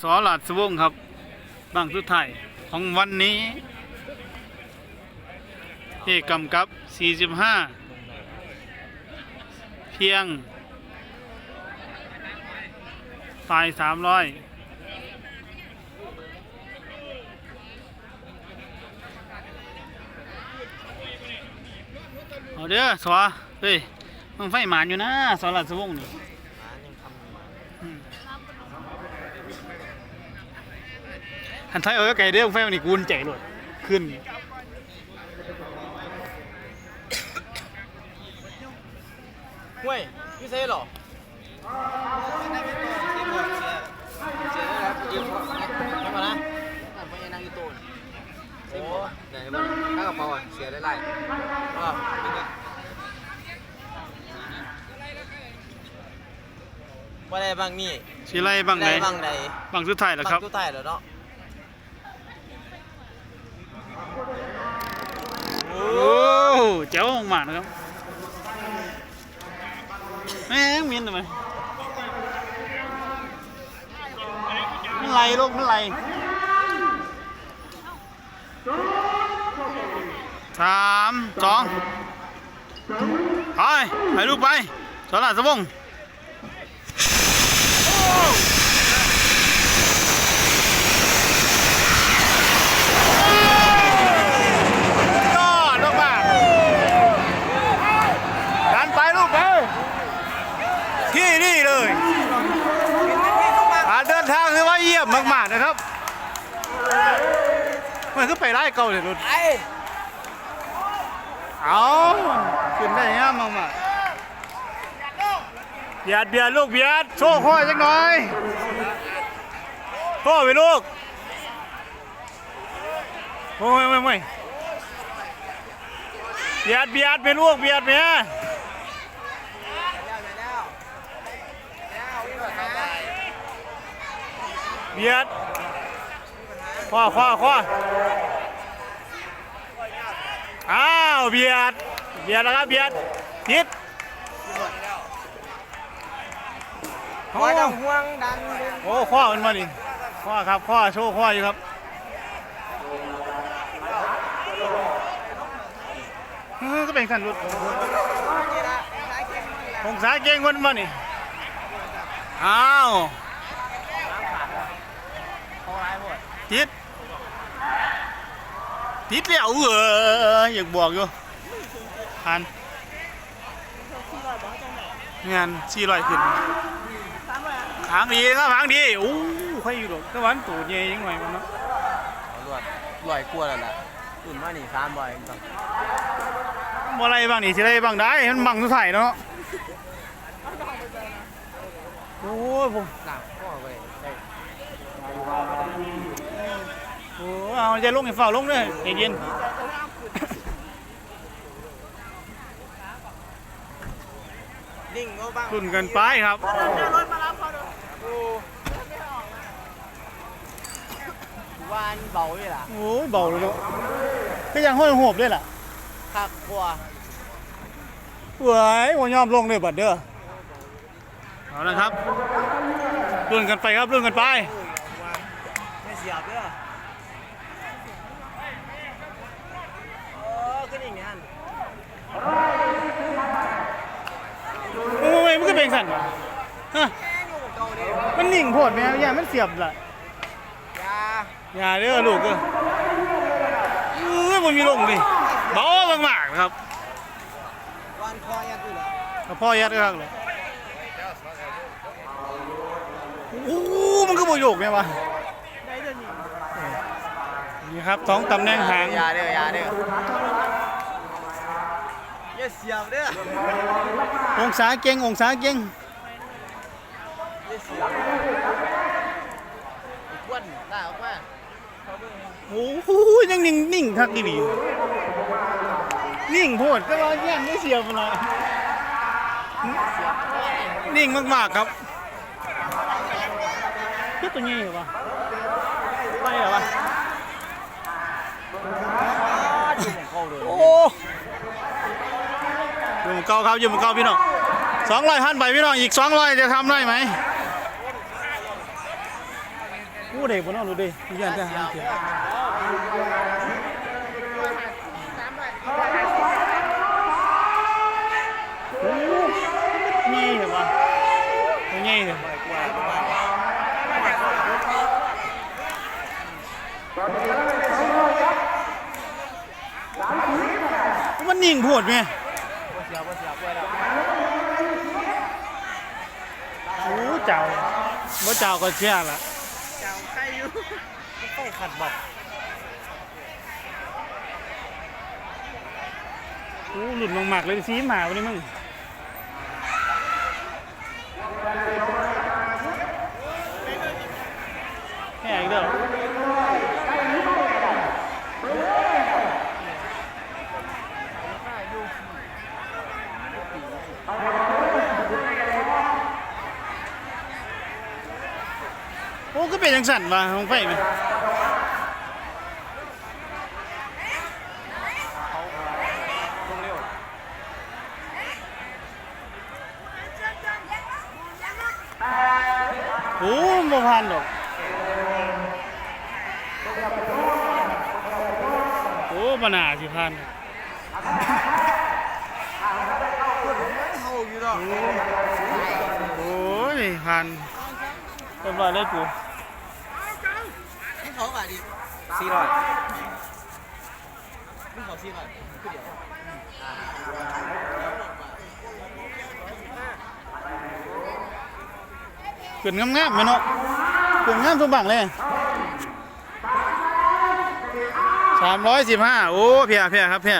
สอหลาดสวงครับบางสุดท้ายของวันนี้เอกกำกับ 45 เพียงตาย300เอาเด้อสวเฮ้ยมึงไฟหมานอยู่นะสอหลาดสวงนี่อืม หันท้ายเอาไว้ไก่เด้อมึงไฟมันนี่กูนใจเลยขึ้นห่วยพี่เซ่หรอไม่มานะไม่ยังนั่งอยู่ตู้โอ้ไหนมันข้ากระเป๋าอะเสียได้ไรอ๋อว่าได้บางนี่สิไล่บังไหนได้บางใดบังสุดท้ายแล้วครับ ตู้ใต้แล้วเนาะ โอ้เจ้าข องหมานะครับแม่งมินทำไมมันไหลลูกมันไหลสามสองไปไปลูกไปสลัดสะบงยอดมากๆดันไปลูกไปที่นี่เลยการเดินทางคือว่าเยี่ยมมากๆนะครับมันคือไปไล่เก่าเลยรุ่นไอ้เอาขึ้นได้งามมากๆเบียดเบียดลูกเบียดโชว์ข้อจังหน่อยข้อไปลูกโอ้ยไม่ไม่เบียดเบียดไปลูกเบียดเมีย เบียดข้อข้อข้ออ้าวเบียด เบียดแล้วครับเบียดทิศหัวดังห่วงดันโอ้ข้อมันมาดิข้อครับข้อโชว์ข้ออยู่ครับเออก็เป็นขันรถองศาเก่งคนมานี่อ้าว ติดติดแล้วเอออยากบอกอยู่ผ่านงานสี่ร้อยขึ้นหางดีครับหางดีโอ้ใครอยู่ดอกตะวันตูดใหญ่ยังไงมันเนาะรวดรวยกลัวแล้วแหละตื่นมานี่สามบ่อยต้องบ่อะไรบ้างนี่สิได้บ้างได้ มันบังสุดท้ายเนาะโอ้ยผมหนักพ่อไปได้ โอ้เอาใจลงให้ฝ่าลงเลยเย็นนิ่งก็บ้างๆรุ่นกันไปครับวานเบาเลยล่ะโอ้ยเบาเลยเนาะก็ยังห้อยหวบด้วยล่ะคักกลัวเว้ยว่ยอมลงเลยบัดเด้อ เอาละครับรุ่นกันไปครับรุ่นกันไป ไม่เสียบเด้อโอ้ขึ้นอย่างนั้น โอ้ยมันก็ เป็นสั่นวะฮะแม่งอยู่กับเก่าดิมันนิ่งโพดแม่ย่ามันเสียบล่ะยาอย่าเด้อลูกเด้อเอ้ยมันมีลงดิเบามากๆนะครับวานคอยัดอยู่เหรอกับพ่อยัดข้างเลยโอ้โหมันก็บ่โยกเนี่ยวะได้เดี๋ยวนี้นี่ครับสองตำแหน่งหางยาเด้อยาเด้อ อย่าเสียบเด้อองศาเก่งองศาเก่งอย่าเสียบอีกวันได้ออกมาเขาเบิ่งโอ้โหยังนิ่งนิ่งคักดีดีนิ่งโพดก็ว่าแย่งไม่เสียบเลยนิ่งมากๆครับพี่ตัวนี้เหรอวะไปเหรอวะอยู่ของเขาเลยโอ้ อยู่หมู่เก่าครับยู่หมู่เก่าพี่น้องสองร้อยพันใบพี่น้องอีกสองร้อยจะทำได้ไหมอู้เด็กบนน้องดูดิมียันทหาเขียวโอ้ง่ายเหรอวะง่ายเหรอมันนิ่งโพดไหม เสียบ่เสียบ่แล้ว โอ้ เจ้าบ่เจ้าก็เชื่อละเจ้าใครอยู่ไฟขัดบอกโอ้หลุดมากๆเลยซีหมาวันนี้มึงแค่อีกเด้อโอ้ก็เป็นจั งสั่นว่ะของไฟไหมลงเร็วโอ้บ่ผ่านดอกโอ้บ่น่าสิผ่านาอยู่ดอกโอ้ยผ่านเรียบร้อยเลยกู นี่เขาบาทดิ400มึงขอ400คือเดียวขึ้นงามๆแม่เนาะขึ้นงามทุกบังเลยสามร้อยสิบห้าโอ้เพียเพียครับเพีย